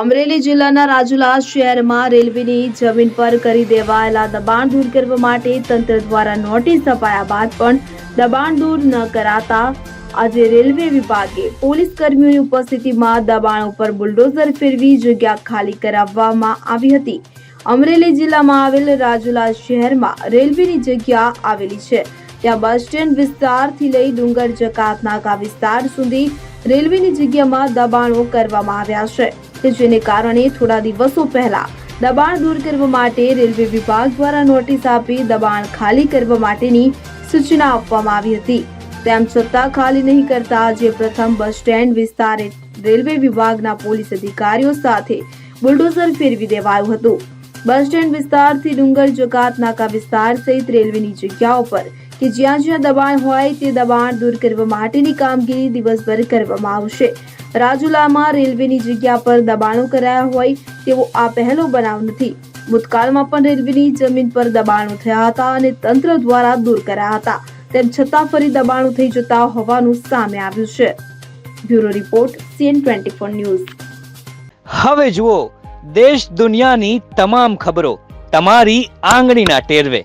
અમરેલી જિલ્લાના રાજુલા શહેરમાં રેલવેની જમીન પર કરી દેવાયેલા દબાણ દૂર કરવા માટે તંત્ર દ્વારા નોટિસ અપાયા બાદ પણ દબાણ દૂર ન કરાતા આજે રેલવે વિભાગે પોલીસ કર્મીઓની ઉપસ્થિતિમાં દબાણ ઉપર બુલડોઝર ફેરવી જગ્યા ખાલી કરાવવામાં આવી હતી. અમરેલી જિલ્લામાં આવેલ રાજુલા શહેરમાં રેલવેની જગ્યા આવેલી છે. ત્યાં બસ સ્ટેન્ડ વિસ્તારથી લઈ ડુંગર જકાત નાકા વિસ્તાર સુધી રેલવેની જગ્યામાં દબાણો કરવામાં આવ્યા છે. કે જેને કારણે થોડા દિવસો પહેલા દબાણ દૂર કરવા માટે રેલવે વિભાગ દ્વારા નોટિસ આપી દબાણ ખાલી કરવા માટેની સૂચના આપવામાં આવી હતી. તેમ છતાં ખાલી નહીં કરતા આજે પ્રથમ બસ સ્ટેન્ડ વિસ્તારે રેલવે વિભાગના પોલીસ અધિકારીઓ સાથે બુલડોઝર ફેરવી દેવાયું હતું. બસ સ્ટેન્ડ વિસ્તારથી ડુંગર જકાત નાકા વિસ્તાર સહિત રેલવેની જગ્યાઓ પર કે જ્યાં જ્યાં દબાણ હોય તે દબાણ દૂર કરવા માટેની કામગીરી દિવસભર કરવામાં આવશે. રાજુલામાં રેલવેની જગ્યા પર દબાણો કરાયા હોય તેવો આ પહેલો બનાવ નથી. ભૂતકાળમાં પણ રેલવેની જમીન પર દબાણો થયા હતા અને તંત્ર દ્વારા દૂર કરાયા હતા. તેમ છતાં ફરી દબાણો થઈ જતા હોવાનું સામે આવ્યું છે. Bureau report, CN twenty four news. હવે જુઓ, દેશ દુનિયાની તમામ ખબરો, તમારી આંગળીના ટેરવે.